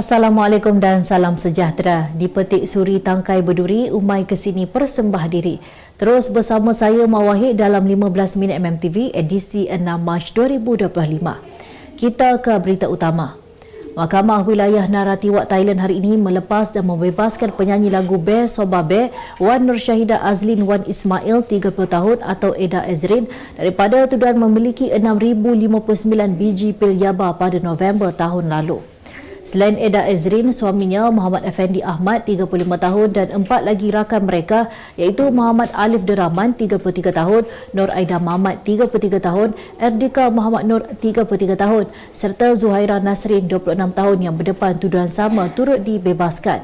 Assalamualaikum dan salam sejahtera. Di petik suri tangkai berduri, Umai kesini persembah diri. Terus bersama saya Mawahid dalam 15 minit MMTV edisi 6 Mac 2025. Kita ke berita utama. Mahkamah Wilayah Naratiwak Thailand hari ini melepas dan membebaskan penyanyi lagu Bear Soba Bear Wan Nur Syahidah Azlin Wan Ismail 30 tahun atau Eda Ezrin daripada tuduhan memiliki 6,059 biji pil yaba pada November tahun lalu. Selain Eda Ezrin, suaminya Muhammad Effendi Ahmad 35 tahun dan empat lagi rakan mereka iaitu Muhammad Alif Deraman 33 tahun, Nur Aida Muhammad 33 tahun, Erdika Muhammad Nur 33 tahun serta Zuhaira Nasrin 26 tahun yang berdepan tuduhan sama turut dibebaskan.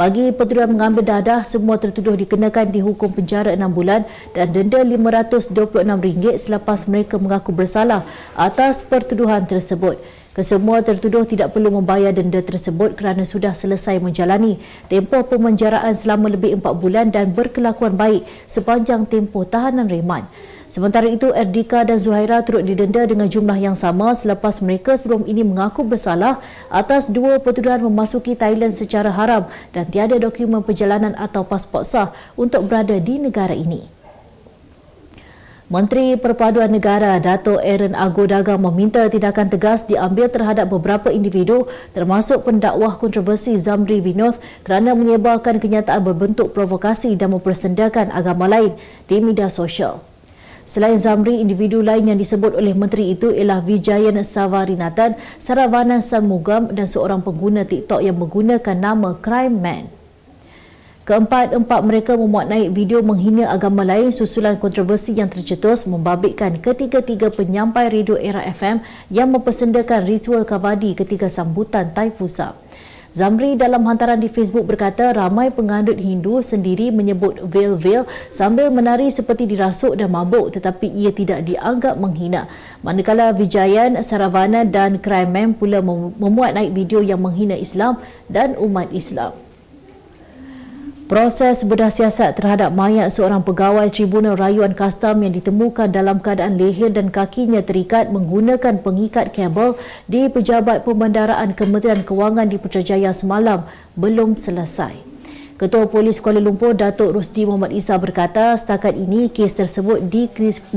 Bagi pertuduhan mengambil dadah, semua tertuduh dikenakan dihukum penjara 6 bulan dan denda RM526 selepas mereka mengaku bersalah atas pertuduhan tersebut. Kesemua tertuduh tidak perlu membayar denda tersebut kerana sudah selesai menjalani tempoh pemenjaraan selama lebih 4 bulan dan berkelakuan baik sepanjang tempoh tahanan reman. Sementara itu, Erdika dan Zuhaira turut didenda dengan jumlah yang sama selepas mereka sebelum ini mengaku bersalah atas dua pertuduhan memasuki Thailand secara haram dan tiada dokumen perjalanan atau pasport sah untuk berada di negara ini. Menteri Perpaduan Negara Dato' Aaron Ago Dagang meminta tindakan tegas diambil terhadap beberapa individu termasuk pendakwah kontroversi Zamri Vinod kerana menyebarkan kenyataan berbentuk provokasi dan mempersendakan agama lain di media sosial. Selain Zamri, individu lain yang disebut oleh menteri itu ialah Vijayan Savarinatan, Saravanan Sanmugam dan seorang pengguna TikTok yang menggunakan nama Crime Man. Keempat-empat mereka memuat naik video menghina agama lain susulan kontroversi yang tercetus membabitkan ketiga-tiga penyampai radio era FM yang mempersendakan ritual kabadi ketika sambutan Taifusa. Zamri dalam hantaran di Facebook berkata ramai pengandut Hindu sendiri menyebut veil-veil sambil menari seperti dirasuk dan mabuk tetapi ia tidak dianggap menghina. Manakala Vijayan, Saravana dan Crime pula memuat naik video yang menghina Islam dan umat Islam. Proses bedah siasat terhadap mayat seorang pegawai Tribunal Rayuan Kastam yang ditemukan dalam keadaan leher dan kakinya terikat menggunakan pengikat kabel di Pejabat Pembandaraan Kementerian Kewangan di Putrajaya semalam belum selesai. Ketua Polis Kuala Lumpur Datuk Rusdi Muhammad Isa berkata setakat ini kes tersebut di,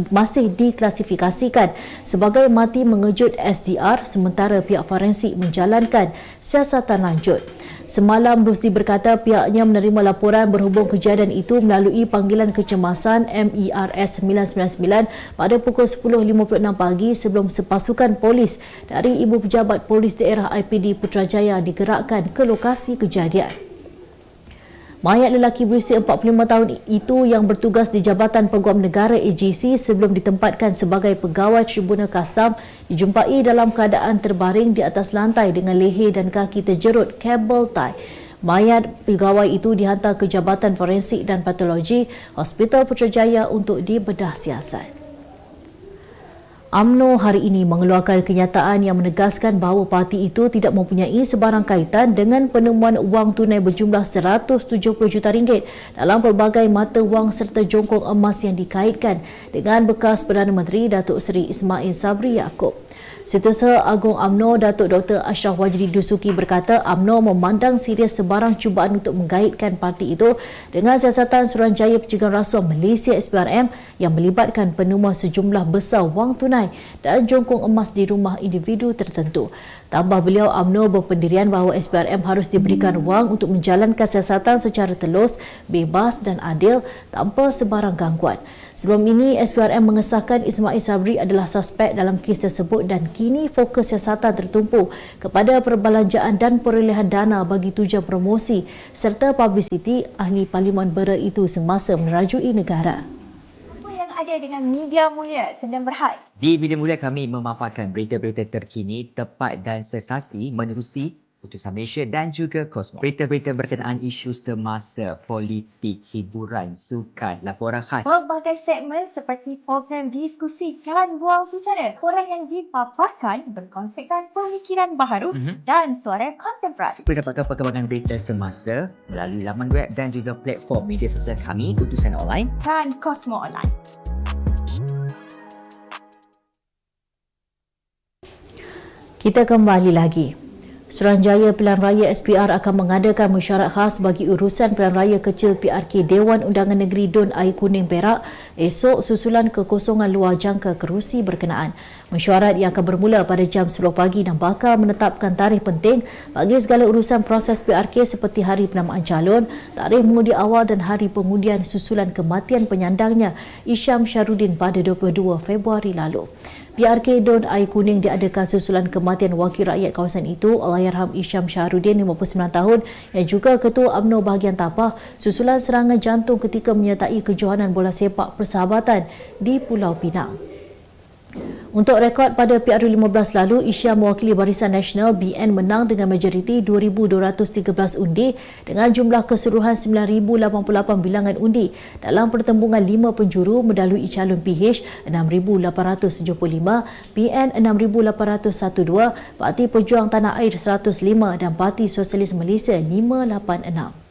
masih diklasifikasikan sebagai mati mengejut SDR sementara pihak forensik menjalankan siasatan lanjut. Semalam Rusdi berkata pihaknya menerima laporan berhubung kejadian itu melalui panggilan kecemasan MERS 999 pada pukul 10.56 pagi sebelum sepasukan polis dari Ibu Pejabat Polis Daerah IPD Putrajaya digerakkan ke lokasi kejadian. Mayat lelaki berusia 45 tahun itu yang bertugas di Jabatan Peguam Negara AGC sebelum ditempatkan sebagai pegawai Tribunal Kastam dijumpai dalam keadaan terbaring di atas lantai dengan leher dan kaki terjerut kabel tie. Mayat pegawai itu dihantar ke Jabatan Forensik dan Patologi Hospital Putrajaya untuk dibedah siasat. AMNO hari ini mengeluarkan kenyataan yang menegaskan bahawa parti itu tidak mempunyai sebarang kaitan dengan penemuan wang tunai berjumlah 170 juta ringgit dalam pelbagai mata wang serta jongkong emas yang dikaitkan dengan bekas Perdana Menteri Datuk Seri Ismail Sabri Yaakob. Setiausaha Agung AMNO Datuk Dr. Ashraf Wajdi Dusuki berkata AMNO memandang serius sebarang cubaan untuk menggaitkan parti itu dengan siasatan Suruhanjaya Pencegahan Rasuah Malaysia SPRM yang melibatkan penemuan sejumlah besar wang tunai dan jongkong emas di rumah individu tertentu. Tambah beliau AMNO berpendirian bahawa SPRM harus diberikan wang untuk menjalankan siasatan secara telus, bebas dan adil tanpa sebarang gangguan. Sebelum ini, SPRM mengesahkan Ismail Sabri adalah suspek dalam kes tersebut dan kini fokus siasatan tertumpu kepada perbelanjaan dan perolehan dana bagi tujuan promosi serta publicity ahli Parlimen Bera itu semasa menerajui negara ada dengan Media Mulia sedang berhad. Di Media Mulia kami memaparkan berita-berita terkini, tepat dan sensasi menerusi Putusan Malaysia dan juga Kosmos. Berita-berita berkenaan isu semasa politik, hiburan, sukan, laporan khas. Pelbagai segmen seperti program diskusi dan buang bicara. Orang yang dipaparkan berkonsepkan pemikiran baharu mm-hmm. dan suara kontemporari. Boleh dapatkan perkembangan berita semasa melalui laman web dan juga platform media sosial kami, Putusan Online dan Kosmo Online. Kita kembali lagi. Suruhanjaya Pilihan Raya SPR akan mengadakan mesyuarat khas bagi urusan pilihan raya kecil PRK Dewan Undangan Negeri Dun Air Kuning Perak esok susulan kekosongan luar jangka kerusi berkenaan. Mesyuarat yang akan bermula pada jam 10 pagi dan bakal menetapkan tarikh penting bagi segala urusan proses PRK seperti hari penamaan calon, tarikh mengundi awal dan hari pengundian susulan kematian penyandangnya Isyam Syarudin pada 22 Februari lalu. PRK Don Air Kuning diadakan susulan kematian wakil rakyat kawasan itu Allahyarham Isyam Syahrudin 59 tahun yang juga Ketua UMNO bahagian Tapah susulan serangan jantung ketika menyertai kejohanan bola sepak persahabatan di Pulau Pinang. Untuk rekod pada PRU15 lalu, Isya mewakili Barisan Nasional BN menang dengan majoriti 2,213 undi dengan jumlah keseluruhan 9,088 bilangan undi dalam pertembungan 5 penjuru mendalui calon PH 6,875, BN 6,812, Parti Pejuang Tanah Air 105 dan Parti Sosialis Malaysia 586.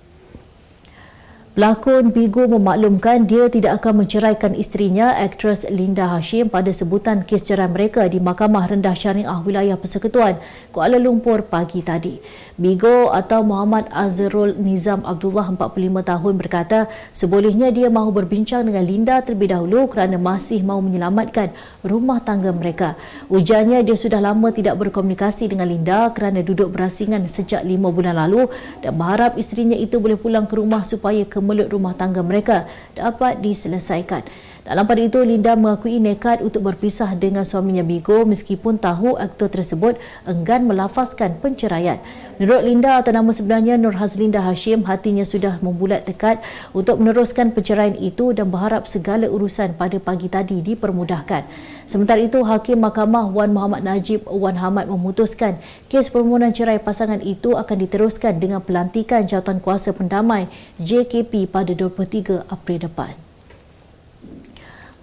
Pelakon Bigo memaklumkan dia tidak akan menceraikan isterinya, aktris Linda Hashim pada sebutan kes cerai mereka di Mahkamah Rendah Syariah Wilayah Persekutuan, Kuala Lumpur pagi tadi. Bigo atau Muhammad Azrul Nizam Abdullah 45 tahun berkata sebolehnya dia mahu berbincang dengan Linda terlebih dahulu kerana masih mahu menyelamatkan rumah tangga mereka. Ujarnya dia sudah lama tidak berkomunikasi dengan Linda kerana duduk berasingan sejak lima bulan lalu dan berharap isterinya itu boleh pulang ke rumah supaya ke kemelut rumah tangga mereka dapat diselesaikan. Dalam pada itu, Linda mengakui nekat untuk berpisah dengan suaminya Bigo meskipun tahu aktor tersebut enggan melafazkan penceraian. Menurut Linda atau nama sebenarnya Nur Hazlinda Hashim, hatinya sudah membulat tekad untuk meneruskan perceraian itu dan berharap segala urusan pada pagi tadi dipermudahkan. Sementara itu, Hakim Mahkamah Wan Muhammad Najib Wan Hamad memutuskan kes permohonan cerai pasangan itu akan diteruskan dengan pelantikan jawatan kuasa pendamai JKP pada 23 April depan.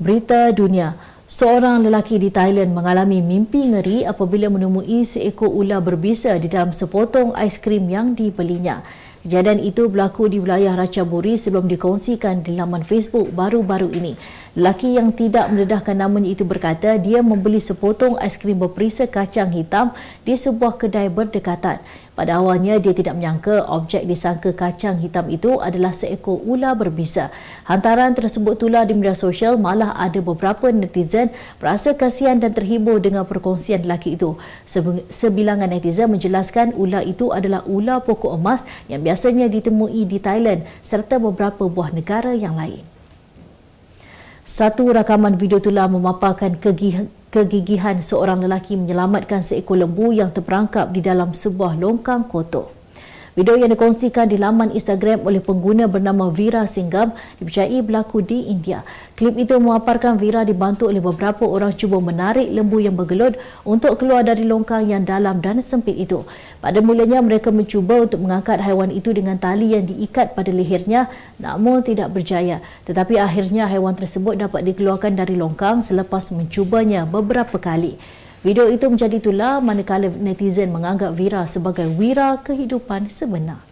Berita dunia. Seorang lelaki di Thailand mengalami mimpi ngeri apabila menemui seekor ular berbisa di dalam sepotong aiskrim yang dibelinya. Kejadian itu berlaku di wilayah Ratchaburi sebelum dikongsikan di laman Facebook baru-baru ini. Lelaki yang tidak mendedahkan namanya itu berkata dia membeli sepotong aiskrim berperisa kacang hitam di sebuah kedai berdekatan. Pada awalnya dia tidak menyangka objek disangka kacang hitam itu adalah seekor ular berbisa. Hantaran tersebut tular di media sosial malah ada beberapa netizen berasa kasihan dan terhibur dengan perkongsian lelaki itu. Sebilangan netizen menjelaskan ular itu adalah ular pokok emas yang biasanya ditemui di Thailand serta beberapa buah negara yang lain. Satu rakaman video itulah memaparkan kegigihan seorang lelaki menyelamatkan seekor lembu yang terperangkap di dalam sebuah longkang kotor. Video yang dikongsikan di laman Instagram oleh pengguna bernama Vira Singgam dipercayai berlaku di India. Klip itu memaparkan Vira dibantu oleh beberapa orang cuba menarik lembu yang bergelut untuk keluar dari longkang yang dalam dan sempit itu. Pada mulanya mereka mencuba untuk mengangkat haiwan itu dengan tali yang diikat pada lehernya namun tidak berjaya. Tetapi akhirnya haiwan tersebut dapat dikeluarkan dari longkang selepas mencubanya beberapa kali. Video itu menjadi itulah manakala netizen menganggap Vira sebagai wira kehidupan sebenar.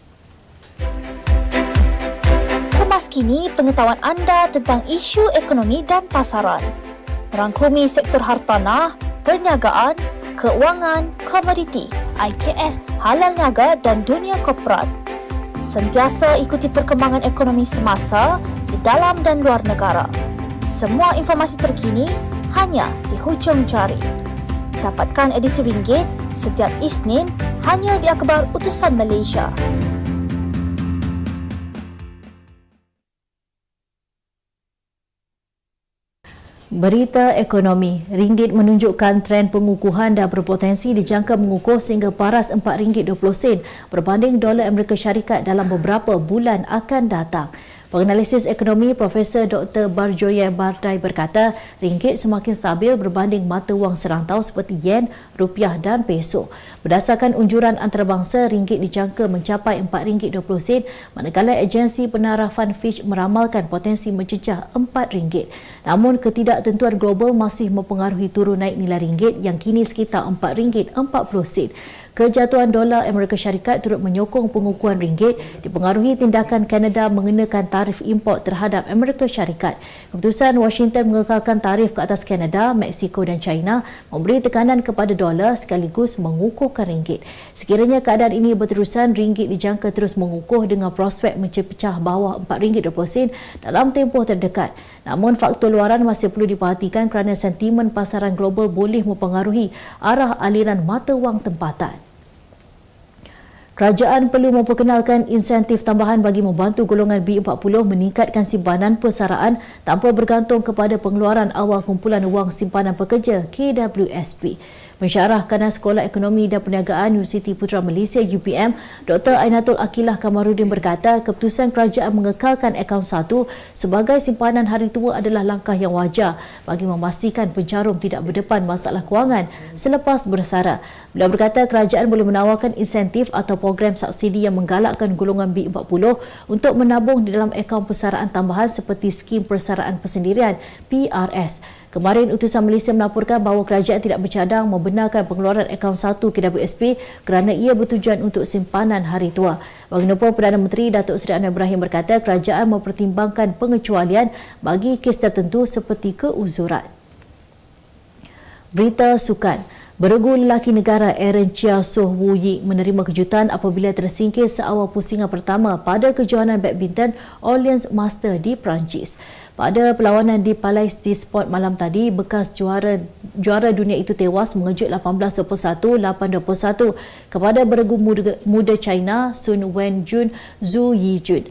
Kemas kini pengetahuan anda tentang isu ekonomi dan pasaran. Merangkumi sektor hartanah, perniagaan, keuangan, komoditi, IKS, halal niaga dan dunia korporat. Sentiasa ikuti perkembangan ekonomi semasa di dalam dan luar negara. Semua informasi terkini hanya di hujung jari. Dapatkan edisi ringgit setiap Isnin hanya di akhbar utusan Malaysia. Berita ekonomi, ringgit menunjukkan tren pengukuhan dan berpotensi dijangka mengukuh sehingga paras RM4.20 berbanding dolar Amerika Syarikat dalam beberapa bulan akan datang. Penganalisis ekonomi Profesor Dr. Barjoya Bardai berkata, ringgit semakin stabil berbanding mata wang serantau seperti yen, rupiah dan peso. Berdasarkan unjuran antarabangsa, ringgit dijangka mencapai RM4.20 manakala agensi penarafan Fitch meramalkan potensi mencecah RM4. Namun ketidaktentuan global masih mempengaruhi turun naik nilai ringgit yang kini sekitar RM4.40. Kejatuhan dolar Amerika Syarikat turut menyokong pengukuhan ringgit dipengaruhi tindakan Kanada mengenakan tarif import terhadap Amerika Syarikat. Keputusan Washington mengekalkan tarif ke atas Kanada, Mexico dan China memberi tekanan kepada dolar sekaligus mengukuhkan ringgit. Sekiranya keadaan ini berterusan, ringgit dijangka terus mengukuh dengan prospek mencecah bawah RM4.20 dalam tempoh terdekat. Namun faktor luaran masih perlu diperhatikan kerana sentimen pasaran global boleh mempengaruhi arah aliran mata wang tempatan. Kerajaan perlu memperkenalkan insentif tambahan bagi membantu golongan B40 meningkatkan simpanan persaraan tanpa bergantung kepada pengeluaran awal kumpulan wang simpanan pekerja KWSP. Pensyarah Kanan Sekolah Ekonomi dan Perniagaan Universiti Putra Malaysia UPM, Dr. Ainatul Akilah Kamarudin berkata keputusan kerajaan mengekalkan akaun satu sebagai simpanan hari tua adalah langkah yang wajar bagi memastikan pencarum tidak berdepan masalah kewangan selepas bersara. Beliau berkata kerajaan boleh menawarkan insentif atau program subsidi yang menggalakkan golongan B40 untuk menabung di dalam akaun persaraan tambahan seperti skim persaraan persendirian PRS. Kemarin, utusan Malaysia melaporkan bahawa kerajaan tidak bercadang membenarkan pengeluaran akaun satu KWSP kerana ia bertujuan untuk simpanan hari tua. Bagaimanapun Perdana Menteri Datuk Seri Anwar Ibrahim berkata kerajaan mempertimbangkan pengecualian bagi kes tertentu seperti keuzuran. Berita Sukan Beregu lelaki negara Aaron Chia Soh Woo Yi menerima kejutan apabila tersingkir seawal pusingan pertama pada kejohanan badminton Orleans Master di Perancis. Pada perlawanan di Palais di Sport malam tadi, bekas juara juara dunia itu tewas mengejut 18-21, 8-21 kepada beregu muda, muda China Sun Wen-jun Zhu Yijun.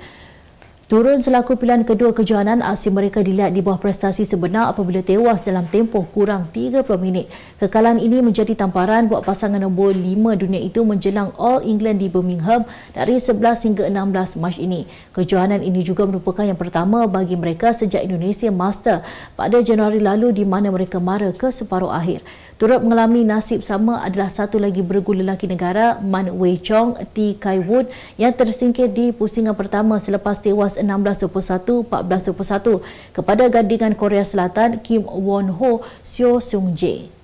Turun selaku pilihan kedua kejohanan, aksi mereka dilihat di bawah prestasi sebenar apabila tewas dalam tempoh kurang 30 minit. Kekalahan ini menjadi tamparan buat pasangan nombor 5 dunia itu menjelang All England di Birmingham dari 11 hingga 16 Mac ini. Kejohanan ini juga merupakan yang pertama bagi mereka sejak Indonesia Master pada Januari lalu di mana mereka mara ke separuh akhir. Turut mengalami nasib sama adalah satu lagi bergu lelaki negara Man Wei Chong T Kai Woon yang tersingkir di pusingan pertama selepas tewas 16-21, 14-21 kepada gandingan Korea Selatan Kim Won Ho Seo Seung Jae.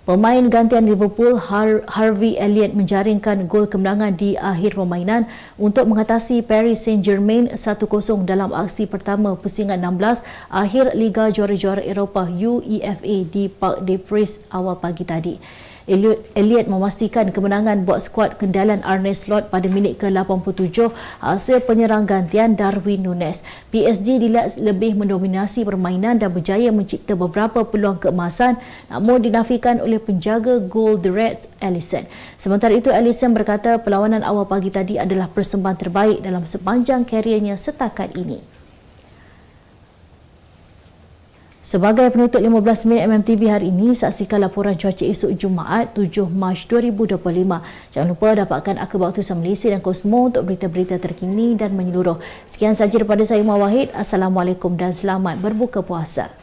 Pemain gantian Liverpool Har Harvey Elliott menjaringkan gol kemenangan di akhir permainan untuk mengatasi Paris Saint-Germain 1-0 dalam aksi pertama pusingan 16 akhir Liga Juara-Juara Eropah UEFA di Parc des Princes awal pagi tadi. Elliot, Elliot memastikan kemenangan buat skuad kendalan Arne Slot pada minit ke-87 hasil penyerang gantian Darwin Nunes. PSG dilihat lebih mendominasi permainan dan berjaya mencipta beberapa peluang keemasan namun dinafikan oleh penjaga gol The Reds, Alisson. Sementara itu, Alisson berkata perlawanan awal pagi tadi adalah persembahan terbaik dalam sepanjang kariernya setakat ini. Sebagai penutup 15 minit MMTV hari ini, saksikan laporan cuaca esok Jumaat 7 Mac 2025. Jangan lupa dapatkan akhbar waktu Malaysia dan Kosmo untuk berita-berita terkini dan menyeluruh. Sekian sahaja daripada saya Mawahid. Assalamualaikum dan selamat berbuka puasa.